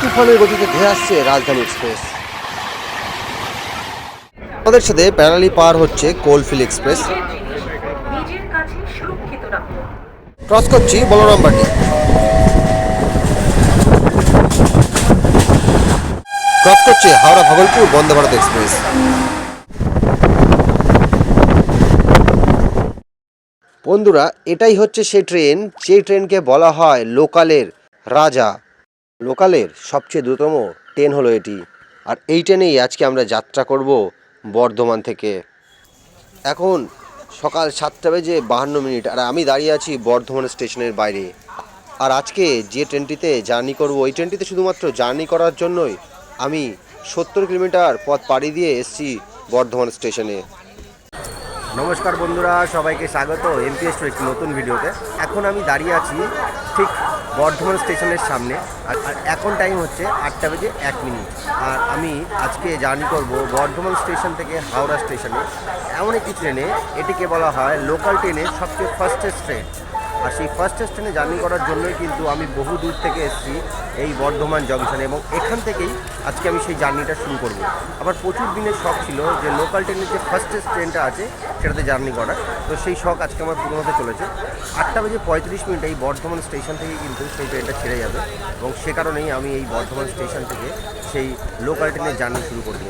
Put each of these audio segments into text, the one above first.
তুফানের গতিতে ধেয়ে আসছে রাজধানী এক্সপ্রেস। আমাদের সাথে প্যারালি পার হচ্ছে কোলফিল এক্সপ্রেস। ক্রস করছি বলরাম বাটি। ক্রস করছে হাওড়া ভাগলপুর, বন্দে ভারত এক্সপ্রেস। বন্ধুরা, এটাই হচ্ছে সেই ট্রেন। যে ট্রেনকে বলা হয় লোকালের রাজা। লোকালের সবচেয়ে দ্রুততম ট্রেন হলো এটি। আর এই ট্রেনেই আজকে আমরা যাত্রা করব বর্ধমান থেকে। এখন সকাল সাতটা বেজে বাহান্ন মিনিট, আর আমি দাঁড়িয়ে আছি বর্ধমান স্টেশনের বাইরে। আর আজকে যে ট্রেনটিতে জার্নি করব, ওই ট্রেনটিতে শুধুমাত্র জার্নি করার জন্যই আমি সত্তর কিলোমিটার পথ পাড়ি দিয়ে এসেছি বর্ধমান স্টেশনে। নমস্কার বন্ধুরা, সবাইকে স্বাগত এমপিএস একটি নতুন ভিডিওতে। এখন আমি দাঁড়িয়ে আছি ঠিক বর্ধমান স্টেশনের সামনে, আর এখন টাইম হচ্ছে আটটা বেজে এক মিনিট। আর আমি আজকে জার্নি করব বর্ধমান স্টেশন থেকে হাওড়া স্টেশনে। এমন একটি ট্রেনে এটিকে বলা হয় লোকাল ট্রেনের সবচেয়ে ফার্স্টেস্ট ট্রেন আর সেই ফার্স্টেস্ট ট্রেনে জার্নি করার জন্যই কিন্তু আমি বহু দূর থেকে এসেছি এই বর্ধমান জংশনে এবং এখান থেকেই আজকে আমি সেই জার্নিটা শুরু করব। আবার প্রচুর দিনের শখ ছিল যে লোকাল ট্রেনের যে ফার্স্টেস্ট ট্রেনটা আছে, সেটাতে জার্নি করার। তো সেই শখ আজকে আমার পূরণ হতে চলেছে। আটটা বেজে পঁয়ত্রিশ মিনিট এই বর্ধমান স্টেশন থেকে কিন্তু সেই ট্রেনটা ছেড়ে যাবে এবং সে কারণেই আমি এই বর্ধমান স্টেশন থেকে সেই লোকাল ট্রেনের জার্নি শুরু করব।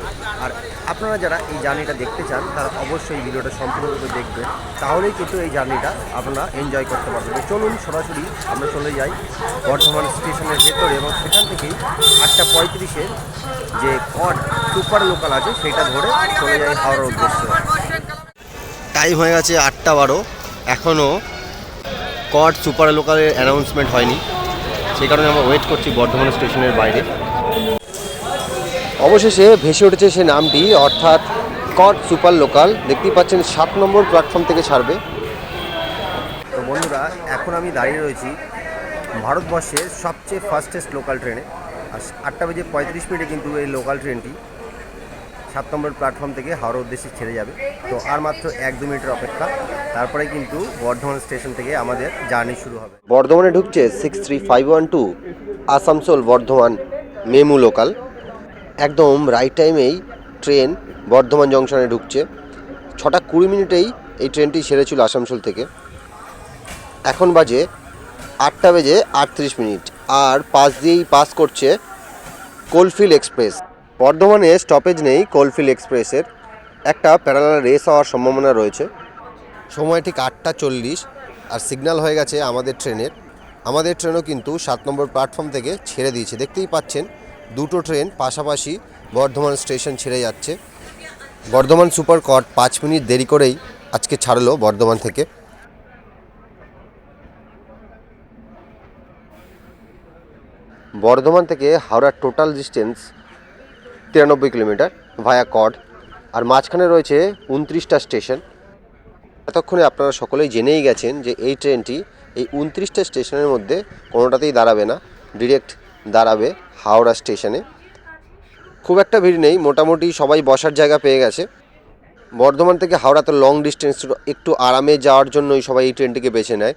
আর আপনারা যারা এই জার্নিটা দেখতে চান, তারা অবশ্যই ভিডিওটা সম্পূর্ণরূপে দেখবেন। তাহলেই কিন্তু এই জার্নিটা আপনারা এনজয় করতে পারবেন। তো চলুন সরাসরি আমরা চলে যাই বর্ধমান স্টেশনের ভেতরে এবং সেখান থেকেই আটটা পঁয়ত্রিশে যে কট সুপার লোকাল আছে, সেটা ধরে চলে যাই হাওড়ার উদ্দেশ্যে। টাইম হয়ে গেছে আটটা বারো। এখনও কট সুপার লোকালের অ্যানাউন্সমেন্ট হয়নি। সেই কারণে আমরা ওয়েট করছি বর্ধমান স্টেশনের বাইরে। অবশেষে ভেসে উঠেছে সে নামটি, অর্থাৎ কট সুপার লোকাল। দেখতেই পাচ্ছেন সাত নম্বর প্ল্যাটফর্ম থেকে ছাড়বে। এখন আমি দাঁড়িয়ে রয়েছি ভারতবর্ষের সবচেয়ে ফাস্টেস্ট লোকাল ট্রেনে আর আটটা বেজে পঁয়ত্রিশ মিনিটে কিন্তু এই লোকাল ট্রেনটি সাত নম্বর প্ল্যাটফর্ম থেকে হাওড়া উদ্দেশ্যে ছেড়ে যাবে। তো আর মাত্র এক দু মিনিটের অপেক্ষা। তারপরে কিন্তু বর্ধমান স্টেশন থেকে আমাদের জার্নি শুরু হবে। বর্ধমানে ঢুকছে six three five one two Asansol, Bardhaman, MEMU local একদম রাইট টাইমেই ট্রেন বর্ধমান জংশনে ঢুকছে। ছটা কুড়ি মিনিটেই এই ট্রেনটি ছেড়েছিল আসানসোল থেকে। এখন বাজে আটটা বেজে আটত্রিশ মিনিট। আর পাশ দিয়েই পাস করছে কোলফিল এক্সপ্রেস। বর্ধমানে স্টপেজ নেই কোলফিল এক্সপ্রেসের। একটা প্যারালাল রেস হওয়ার সম্ভাবনা রয়েছে। সময় ঠিক আটটা চল্লিশ। আর সিগন্যাল হয়ে গেছে আমাদের ট্রেনের। আমাদের ট্রেনও কিন্তু সাত নম্বর প্ল্যাটফর্ম থেকে ছেড়ে দিয়েছে। দেখতেই পাচ্ছেন, দুটো ট্রেন পাশাপাশি বর্ধমান স্টেশন ছেড়ে যাচ্ছে। বর্ধমান সুপার কট পাঁচ মিনিট দেরি করেই আজকে ছাড়লো বর্ধমান থেকে। বর্ধমান থেকে হাওড়ার টোটাল ডিস্টেন্স তিরানব্বই কিলোমিটার ভায়া কড আর মাঝখানে রয়েছে উনত্রিশটা স্টেশন। এতক্ষণে আপনারা সকলেই জেনেই গেছেন যে এই ট্রেনটি এই উনত্রিশটা স্টেশনের মধ্যে কোনোটাতেই দাঁড়াবে না ডিরেক্ট দাঁড়াবে হাওড়া স্টেশনে। খুব একটা ভিড় নেই, মোটামুটি সবাই বসার জায়গা পেয়ে গেছে। বর্ধমান থেকে হাওড়া তো লং ডিস্টেন্স একটু আরামে যাওয়ার জন্যই সবাই এই ট্রেনটিকে বেছে নেয়।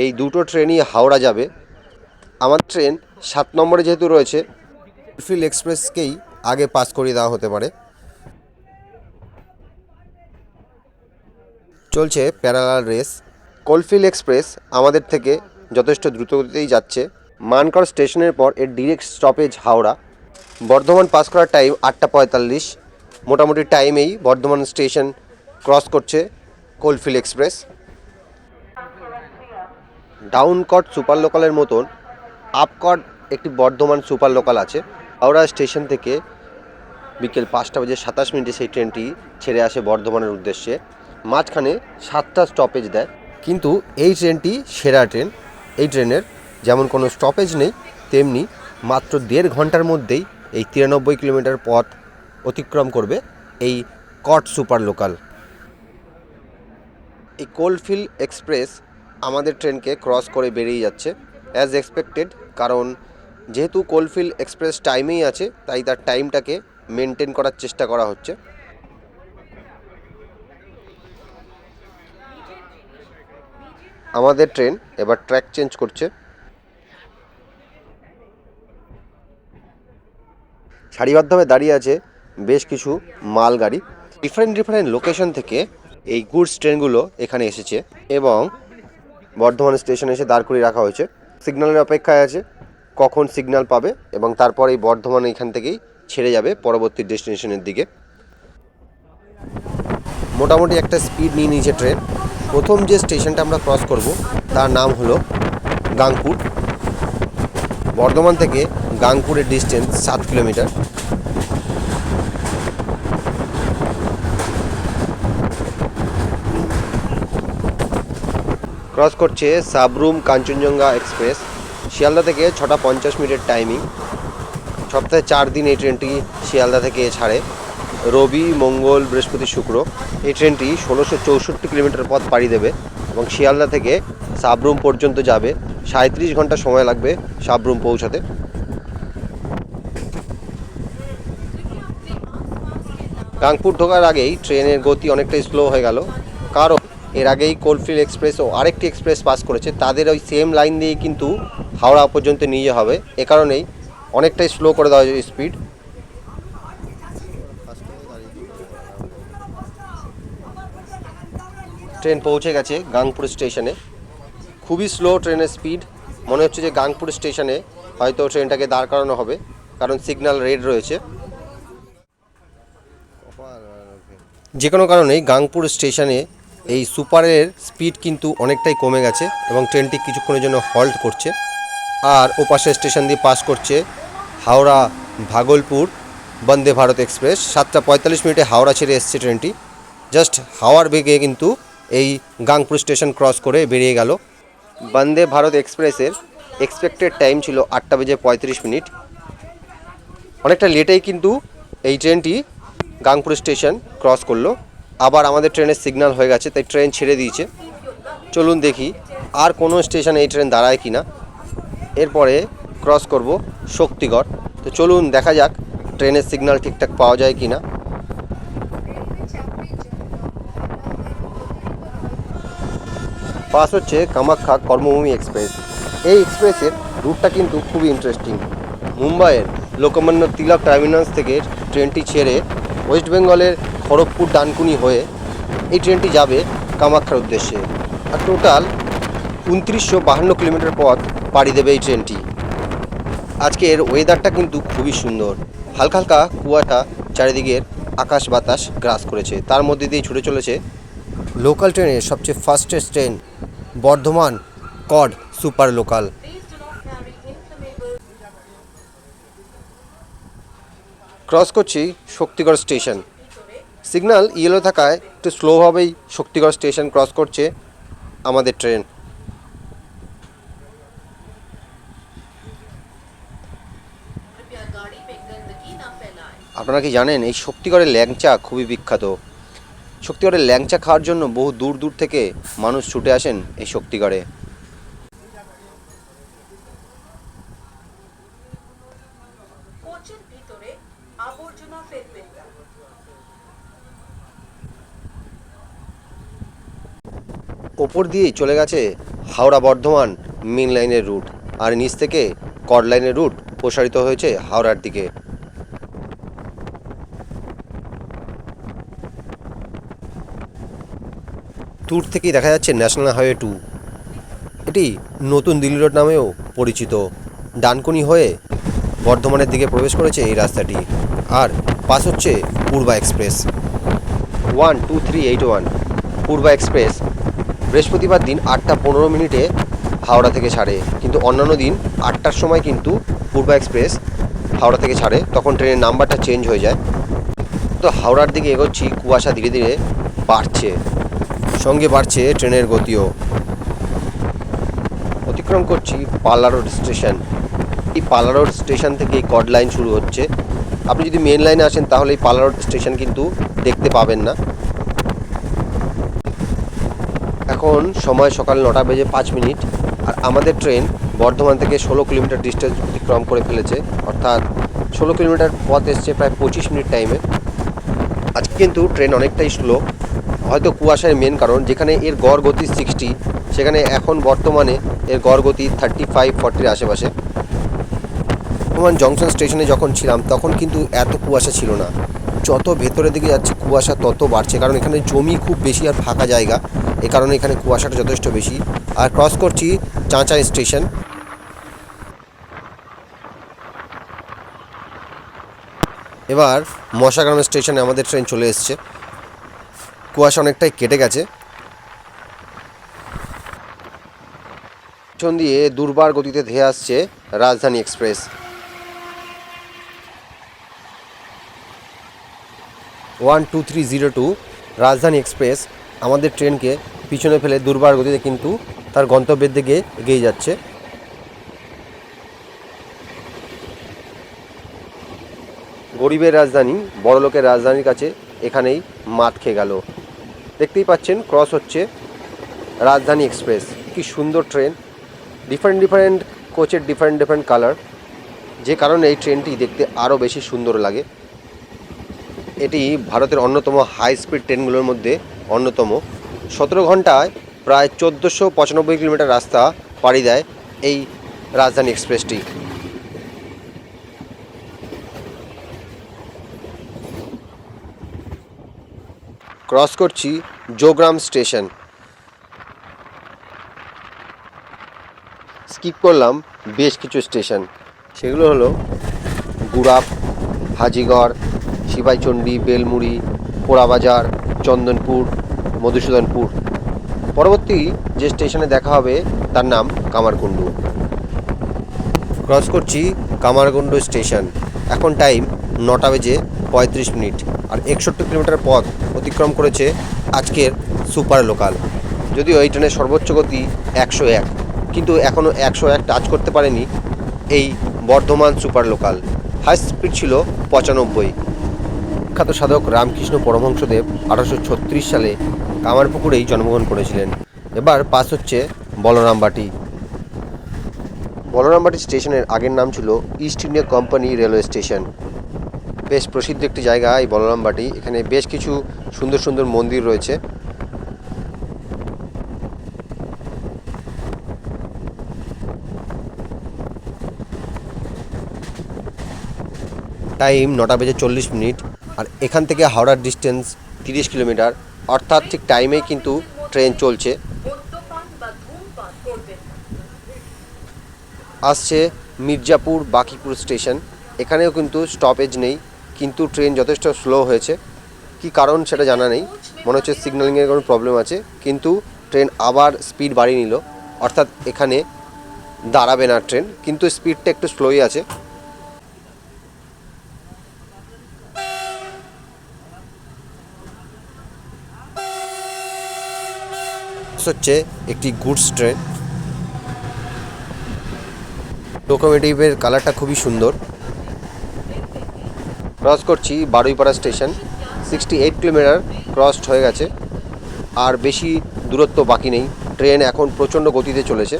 এই দুটো ট্রেনই হাওড়া যাবে। আমার ট্রেন সাত নম্বরে যেহেতু রয়েছে ফিল এক্সপ্রেসকেই আগে পাস করিয়ে দেওয়া হতে পারে। চলছে প্যারালাল রেস। কোলফিল এক্সপ্রেস আমাদের থেকে যথেষ্ট দ্রুতগতিতেই যাচ্ছে। মানকর স্টেশনের পর এর direct stoppage Howrah. Bardhaman pass করার টাইম আটটা পঁয়তাল্লিশ। মোটামুটি টাইমেই বর্ধমান স্টেশন ক্রস করছে কোলফিল এক্সপ্রেস। ডাউন কট সুপার লোকালের মতন আপকট একটি বর্ধমান সুপার লোকাল আছে। হাওড়া স্টেশন থেকে বিকেল পাঁচটা বাজে সাতাশ মিনিটে সেই ট্রেনটি ছেড়ে আসে বর্ধমানের উদ্দেশ্যে। মাঝখানে সাতটা স্টপেজ দেয়। কিন্তু এই ট্রেনটি সেরা ট্রেন। এই ট্রেনের যেমন কোনো স্টপেজ নেই, তেমনি মাত্র দেড় ঘণ্টার মধ্যেই এই তিরানব্বই কিলোমিটার পথ অতিক্রম করবে এই কট সুপার লোকাল। এই কোলফিল এক্সপ্রেস আমাদের ট্রেনকে ক্রস করে বেরিয়ে যাচ্ছে। অ্যাজ এক্সপেক্টেড কারণ যেহেতু কোলফিল এক্সপ্রেস টাইমেই আছে, তাই তার টাইমটাকে মেনটেন করার চেষ্টা করা হচ্ছে। আমাদের ট্রেন এবার ট্র্যাক চেঞ্জ করছে। সারিবদ্ধভাবে দাঁড়িয়ে আছে বেশ কিছু মালগাড়ি। ডিফারেন্ট ডিফারেন্ট লোকেশন থেকে এই গুডস ট্রেনগুলো এখানে এসেছে এবং বর্ধমান স্টেশনে এসে দাঁড় করিয়ে রাখা হয়েছে। সিগন্যালের অপেক্ষায় আছে, কখন সিগন্যাল পাবে এবং তারপর এই বর্ধমান এখান থেকেই ছেড়ে যাবে পরবর্তী ডেস্টিনেশনের দিকে। মোটামুটি একটা স্পিড নিয়ে নিয়েছে ট্রেন। প্রথম যে স্টেশনটা আমরা ক্রস করব, তার নাম হলো গাংপুর বর্ধমান থেকে গাংপুরের ডিস্টেন্স সাত কিলোমিটার। ক্রস করছে সাবরুম কাঞ্চনজঙ্ঘা এক্সপ্রেস। শিয়ালদা থেকে ছটা পঞ্চাশ মিনিটের টাইমিং সপ্তাহে চার দিন এই ট্রেনটি শিয়ালদা থেকে ছাড়ে। রবি, মঙ্গল, বৃহস্পতি, শুক্র এই ট্রেনটি ষোলোশো চৌষট্টি কিলোমিটার পথ পাড়ি দেবে এবং শিয়ালদা থেকে সাবরুম পর্যন্ত যাবে। সাঁত্রিশ ঘণ্টা সময় লাগবে সাবরুম পৌঁছাতে। গাংপুর ঢোকার আগেই ট্রেনের গতি অনেকটাই স্লো হয়ে গেল। এর আগেই কোলফিল্ড এক্সপ্রেস ও আরেকটি এক্সপ্রেস পাস করেছে। তাদের ওই সেম লাইন দিয়েই কিন্তু হাওড়া পর্যন্ত নিয়ে যাওয়া হবে। এ কারণেই অনেকটাই স্লো করে দেওয়া হয়েছে স্পিড ট্রেন পৌঁছে গেছে গাংপুর স্টেশনে। খুবই স্লো ট্রেনের স্পিড মনে হচ্ছে যে গাংপুর স্টেশনে হয়তো ট্রেনটাকে দাঁড় করানো হবে, কারণ সিগন্যাল রেড রয়েছে। যে কোনো কারণেই গাংপুর স্টেশনে এই সুপারের স্পিড কিন্তু অনেকটাই কমে গেছে এবং ট্রেনটি কিছুক্ষণের জন্য হল্ট করছে। আর ওপাশে স্টেশন দিয়ে পাস করছে হাওড়া ভাগলপুর বন্দে ভারত এক্সপ্রেস। সাতটা পঁয়তাল্লিশ মিনিটে হাওড়া ছেড়ে এসছে ট্রেনটি। জাস্ট হাওয়ার বেগে কিন্তু এই গাংপুর স্টেশন ক্রস করে বেরিয়ে গেল। বন্দে ভারত এক্সপ্রেসের এক্সপেক্টেড টাইম ছিল আটটা বেজে পঁয়ত্রিশ মিনিট। অনেকটা লেটেই কিন্তু এই ট্রেনটি গাংপুর স্টেশন ক্রস করল। আবার আমাদের ট্রেনের সিগন্যাল হয়ে গেছে, তাই ট্রেন ছেড়ে দিয়েছে। চলুন দেখি আর কোনো স্টেশনে এই ট্রেন দাঁড়ায় কি না এরপরে ক্রস করব শক্তিগড়। তো চলুন দেখা যাক ট্রেনের সিগন্যাল ঠিকঠাক পাওয়া যায় কি না পাস হচ্ছে কামাখ্যা কর্মভূমি এক্সপ্রেস। এই এক্সপ্রেসের রুটটা কিন্তু খুবই ইন্টারেস্টিং মুম্বাইয়ের লোকমান্য তিলক টার্মিনাস থেকে ট্রেনটি ছেড়ে ওয়েস্ট বেঙ্গলের খড়গপুর ডানকুনি হয়ে এই ট্রেনটি যাবে কামাখ্যার উদ্দেশ্যে। আর টোটাল উনত্রিশশো বাহান্ন কিলোমিটার পথ পাড়ি দেবে এই ট্রেনটি। আজকের ওয়েদারটা কিন্তু খুবই সুন্দর। হালকা হালকা কুয়াটা চারিদিকের আকাশ বাতাস গ্রাস করেছে। তার মধ্যে দিয়ে ছুটে চলেছে লোকাল ট্রেনের সবচেয়ে ফাস্টেস্ট ট্রেন, বর্ধমান কড সুপার লোকাল। ক্রস করছি শক্তিগড় স্টেশন। সিগন্যাল ইয়েলো থাকায় একটু স্লোভাবেই শক্তিগড় স্টেশন ক্রস করছে আমাদের ট্রেন। আপনারা কি জানেন, এই শক্তিগড়ের ল্যাংচা খুবই বিখ্যাত। শক্তিগড়ের ল্যাংচা খাওয়ার জন্য বহু দূর দূর থেকে মানুষ ছুটে আসেন এই শক্তিগড়ে। ওপর দিয়েই চলে গেছে হাওড়া বর্ধমান মেন লাইনের রুট আর নিচ থেকে কড লাইনের রুট প্রসারিত হয়েছে হাওড়ার দিকে। দূর থেকেই দেখা যাচ্ছে ন্যাশনাল হাইওয়ে টু এটি নতুন দিল্লি রোড নামেও পরিচিত। ডানকুনি হয়ে বর্ধমানের দিকে প্রবেশ করেছে এই রাস্তাটি। আর পাস হচ্ছে Purba express. One two three eight one Purba express বৃহস্পতিবার দিন আটটা পনেরো মিনিটে হাওড়া থেকে ছাড়ে, কিন্তু অন্যান্য দিন আটটার সময় কিন্তু পূর্বা এক্সপ্রেস হাওড়া থেকে ছাড়ে, তখন ট্রেনের নাম্বারটা চেঞ্জ হয়ে যায়। তো হাওড়ার দিকে এগোচ্ছি, কুয়াশা ধীরে ধীরে বাড়ছে, সঙ্গে বাড়ছে ট্রেনের গতিও। অতিক্রম করছি পাল্লা রোড স্টেশন। এই পাল্লা রোড স্টেশন থেকে এই কড লাইন শুরু হচ্ছে। আপনি যদি মেন লাইনে আসেন, তাহলে এই পাল্লা রোড স্টেশন কিন্তু দেখতে পাবেন না। এখন সময় সকাল নটা বেজে পাঁচ মিনিট আর আমাদের ট্রেন বর্ধমান থেকে ষোলো কিলোমিটার ডিস্টেন্স অতিক্রম করে ফেলেছে। অর্থাৎ ষোলো কিলোমিটার পথ এসছে প্রায় পঁচিশ মিনিট টাইমে আজকে কিন্তু ট্রেন অনেকটাই স্লো হয়তো কুয়াশার মেন কারণ, যেখানে এর গড় গতি সিক্সটি সেখানে এখন বর্তমানে এর গড় গতি থার্টি ফাইভ ফর্টির আশেপাশে। বর্ধমান জংশন স্টেশনে যখন ছিলাম, তখন কিন্তু এত কুয়াশা ছিল না। যত ভেতরের দিকে যাচ্ছে, কুয়াশা তত বাড়ছে, কারণ এখানে জমি খুব বেশি আর ফাঁকা জায়গা। এ কারণে এখানে কুয়াশাটা যথেষ্ট বেশি। আর ক্রস করছি চাঁচা স্টেশন এবার মশাগ্রাম স্টেশনে আমাদের ট্রেন চলে এসছে। কুয়াশা অনেকটাই কেটে গেছে। পেছন দিয়ে দুর্বার গতিতে ধেয়ে আসছে Rajdhani express one two three zero two Rajdhani express আমাদের ট্রেনকে পিছনে ফেলে দুর্বার গতিতে কিন্তু তার গন্তব্যের দিকে এগিয়ে যাচ্ছে। গরিবের রাজধানী, বড়লোকের রাজধানীর কাছে এখানেই মাত খেয়ে গেল। দেখতেই পাচ্ছেন, ক্রস হচ্ছে রাজধানী এক্সপ্রেস। কি সুন্দর ট্রেন। ডিফারেন্ট ডিফারেন্ট, কোচের ডিফারেন্ট ডিফারেন্ট কালার। যে কারণে এই ট্রেনটি দেখতে আরও বেশি সুন্দর লাগে। এটি ভারতের অন্যতম হাই স্পিড ট্রেনগুলোর মধ্যে অন্যতম। সতেরো ঘন্টায় প্রায় চোদ্দোশো পঁচানব্বই কিলোমিটার রাস্তা পাড়ি দেয় এই রাজধানী এক্সপ্রেসটি। ক্রস করছি যোগ্রাম স্টেশন। স্কিপ করলাম বেশ কিছু স্টেশন। সেগুলো হলো গুড়াপ, হাজিগড়, শিবাইচণ্ডী, বেলমুড়ি পোড়াবাজার চন্দনপুর মধুসূদনপুর। পরবর্তী যে স্টেশনে দেখা হবে, তার নাম কামারকুণ্ডু। ক্রস করছি কামারকুণ্ডু স্টেশন। এখন টাইম নটা বেজে পঁয়ত্রিশ মিনিট, আর একষট্টি কিলোমিটার পথ অতিক্রম করেছে আজকের সুপার লোকাল। যদিও এই ট্রেনের সর্বোচ্চ গতি একশো এক, কিন্তু এখনও একশো এক টাচ করতে পারেনি এই Bardhaman super local. High speed ছিল পঁচানব্বই। বিখ্যাত সাধক রামকৃষ্ণ পরমহংসদেব আঠারোশো ছত্রিশ সালে কামারপুকুরেই জন্মগ্রহণ করেছিলেন। এবার পাস হচ্ছে বলরামবাটি বলরামবাটি স্টেশনের আগের নাম ছিল East India company railway station. বেশ প্রসিদ্ধ একটি জায়গা এই বলরামবাটি এখানে বেশ কিছু সুন্দর সুন্দর মন্দির রয়েছে। টাইম নটা বেজে চল্লিশ মিনিট। আর এখান থেকে হাওড়ার ডিস্টেন্স তিরিশ কিলোমিটার। অর্থাৎ ঠিক টাইমেই কিন্তু ট্রেন চলছে। আসছে মির্জাপুর বাকিপুর স্টেশন এখানেও কিন্তু স্টপেজ নেই, কিন্তু ট্রেন যথেষ্ট স্লো হয়েছে। কি কারণ সেটা জানা নেই। মনে হচ্ছে সিগন্যালিংয়ের কোনো প্রবলেম আছে, কিন্তু ট্রেন আবার স্পিড বাড়িয়ে নিল। অর্থাৎ এখানে দাঁড়াবে না ট্রেন কিন্তু স্পিডটা একটু স্লোই আছে। হচ্ছে একটি গুডস ট্রেন। লোকোমোটিভের কালারটা খুবই সুন্দর। ক্রস করছি Baruipara station sixty eight kilometre crossed হয়ে গেছে। আর বেশি দূরত্ব বাকি নেই। ট্রেন এখন প্রচণ্ড গতিতে চলেছে।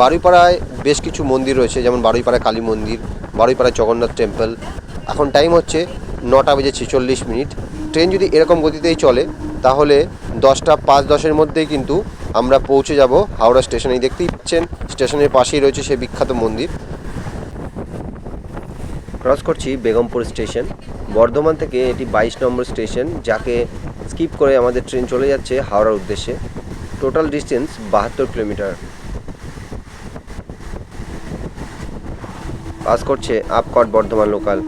বারুইপাড়ায় বেশ কিছু মন্দির রয়েছে, যেমন বারুইপাড়া কালী মন্দির, বারুইপাড়া জগন্নাথ টেম্পল এখন টাইম হচ্ছে নটা বেজে ছেচল্লিশ মিনিট। ট্রেন যদি এরকম গতিতেই চলে, তাহলে দশটা পাঁচ দশের মধ্যেই কিন্তু আমরা পৌঁছে যাব হাওড়া স্টেশনে দেখতেই পাচ্ছেন, স্টেশনের পাশেই রয়েছে সেই বিখ্যাত মন্দির। ক্রস করছি বেগমপুর স্টেশন। বর্ধমান থেকে এটি বাইশ নম্বর স্টেশন, যাকে স্কিপ করে আমাদের ট্রেন চলে যাচ্ছে হাওড়ার উদ্দেশ্যে। টোটাল ডিস্টেন্স বাহাত্তর কিলোমিটার পাস করছে up chord Bardhaman local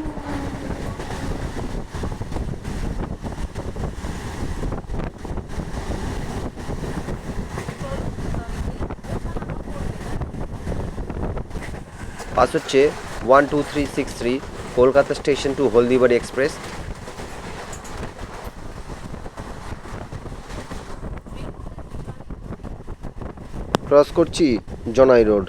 pass হচ্ছে one two three six three, Kolkata station to Haldibari express. Cross করছি জনাই রোড।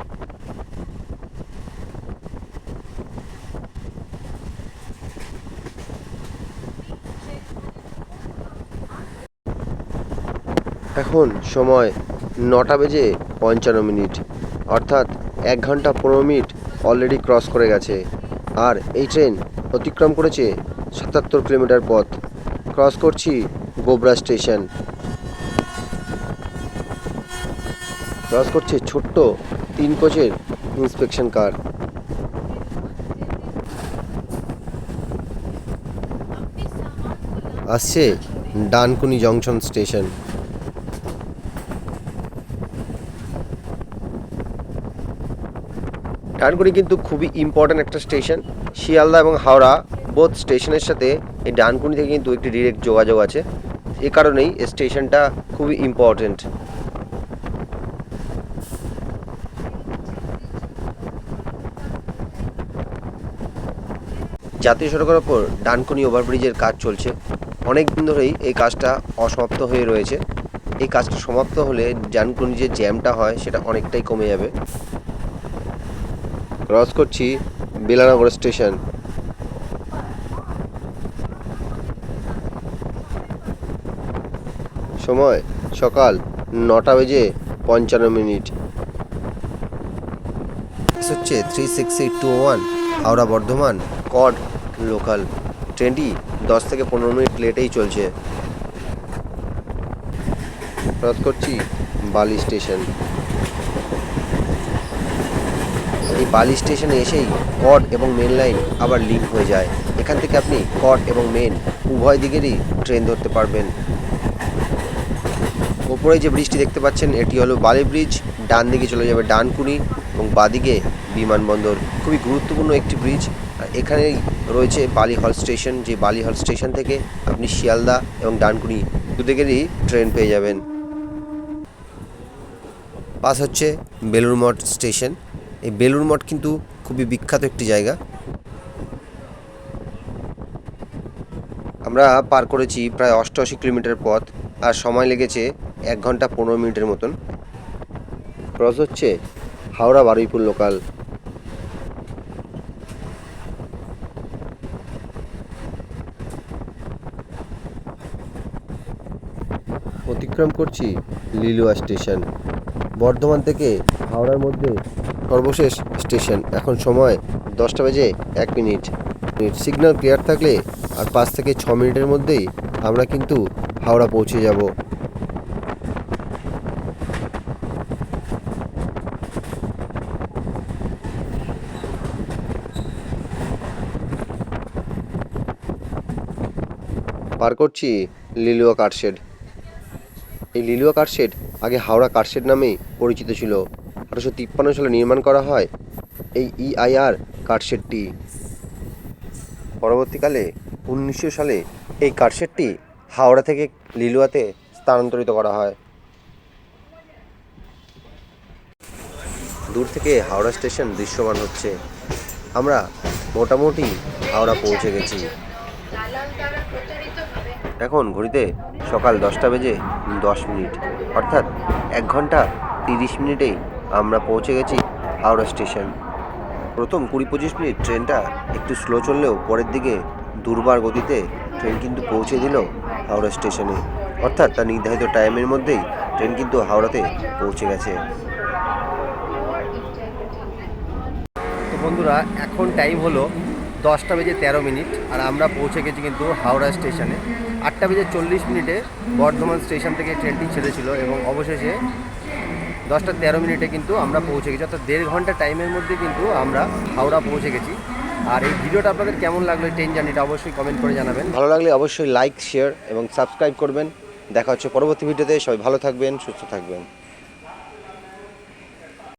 এখন সময় নটা বেজে পঞ্চান্ন মিনিট, অর্থাৎ এক ঘণ্টা পনেরো মিনিট। অলরেডি ক্রস করে গেছে। আর এই ট্রেন অতিক্রম করেছে সাতাত্তর কিলোমিটার পথ। ক্রস করছি গোবরা স্টেশন ক্রস করছে ছোট্ট তিন কোচের ইন্সপেকশন কার আসছে ডানকুনি জংশন স্টেশন ডানকুনি কিন্তু খুবই ইম্পর্ট্যান্ট একটা স্টেশন শিয়ালদা এবং হাওড়া বোথ স্টেশনের সাথে এই ডানকুনি থেকে কিন্তু একটি ডিরেক্ট যোগাযোগ আছে। এ কারণেই স্টেশনটা খুবই ইম্পর্ট্যান্ট জাতীয় সড়কের ওপর ডানকুনি ওভারব্রিজের কাজ চলছে। অনেক দিন ধরেই এই কাজটা অসমাপ্ত হয়ে রয়েছে। এই কাজটা সমাপ্ত হলে ডানকুনি যে জ্যামটা হয়, সেটা অনেকটাই কমে যাবে। ক্রস করছি বেলানগর স্টেশন। সময় সকাল নটা বেজে পঞ্চান্ন মিনিট। হচ্ছে three six eight two one Howrah Bardhaman, code local. ট্রেনটি দশ থেকে পনেরো মিনিট লেটেই চলছে। ক্রস করছি বালি স্টেশন। এই বালি স্টেশনে এসেই কড এবং মেন লাইন আবার লিঙ্ক হয়ে যায়। এখান থেকে আপনি কড এবং মেন উভয় দিকেরই ট্রেন ধরতে পারবেন। ওপরে যে ব্রিজটি দেখতে পাচ্ছেন, এটি হলো বালি ব্রিজ ডান দিকে চলে যাবে ডানকুনি এবং বাদিকে বিমানবন্দর। খুবই গুরুত্বপূর্ণ একটি ব্রিজ আর এখানেই রয়েছে বালি হল স্টেশন। যে বালি হল স্টেশন থেকে আপনি শিয়ালদা এবং ডানকুনি দুদিকেরই ট্রেন পেয়ে যাবেন। পাস হচ্ছে বেলুর মঠ স্টেশন। এই বেলুর মঠ কিন্তু খুবই বিখ্যাত একটি জায়গা। আমরা পার করেছি প্রায় অষ্টআশি কিলোমিটার পথ, আর সময় লেগেছে এক ঘণ্টা পনেরো মিনিটের মতন। ক্রস হচ্ছে হাওড়া বারুইপুর লোকাল। অতিক্রম করছি লিলুয়া স্টেশন। বর্ধমান থেকে হাওড়ার মধ্যে সর্বশেষ স্টেশন। এখন সময় দশটা বেজে এক মিনিট। সিগন্যাল ক্লিয়ার থাকলে আর পাঁচ থেকে ছ মিনিটের মধ্যেই আমরা কিন্তু হাওড়া পৌঁছে যাব। পার করছি লিলুয়া কারশেড এই লিলুয়া কারশেড আগে হাওড়া কারশেড নামেই পরিচিত ছিল। আঠারোশো তিপ্পান্ন সালে নির্মাণ করা হয় এই ইআইআর কারশেডটি পরবর্তীকালে উনিশশো সালে এই কারশেডটি হাওড়া থেকে লিলুয়াতে স্থানান্তরিত করা হয়। দূর থেকে হাওড়া স্টেশন দৃশ্যমান হচ্ছে। আমরা মোটামুটি হাওড়া পৌঁছে গেছি। এখন ঘড়িতে সকাল দশটা বেজে দশ মিনিট। অর্থাৎ এক ঘণ্টা তিরিশ মিনিটেই আমরা পৌঁছে গেছি হাওড়া স্টেশন। প্রথম কুড়ি পঁচিশ মিনিট ট্রেনটা একটু স্লো চললেও পরের দিকে দুর্বার গতিতে ট্রেন কিন্তু পৌঁছে দিল হাওড়া স্টেশনে। অর্থাৎ তার নির্ধারিত টাইমের মধ্যেই ট্রেন কিন্তু হাওড়াতে পৌঁছে গেছে। তো বন্ধুরা, এখন টাইম হলো দশটা বেজে তেরো মিনিট আর আমরা পৌঁছে গেছি কিন্তু হাওড়া স্টেশনে। আটটা বেজে চল্লিশ মিনিটে বর্ধমান স্টেশন থেকে ট্রেনটি ছেড়েছিল এবং অবশেষে দশটা তেরো মিনিটে কিন্তু আমরা পৌঁছে গেছি। অর্থাৎ দেড় ঘণ্টা টাইমের মধ্যে কিন্তু আমরা হাওড়া পৌঁছে গেছি। আর এই ভিডিওটা আপনাদের কেমন লাগল এই ট্রেন জার্নিটা অবশ্যই কমেন্ট করে জানাবেন। ভালো লাগলে অবশ্যই লাইক শেয়ার এবং সাবস্ক্রাইব করবেন। দেখা হচ্ছে পরবর্তী ভিডিওতে। সবাই ভালো থাকবেন, সুস্থ থাকবেন।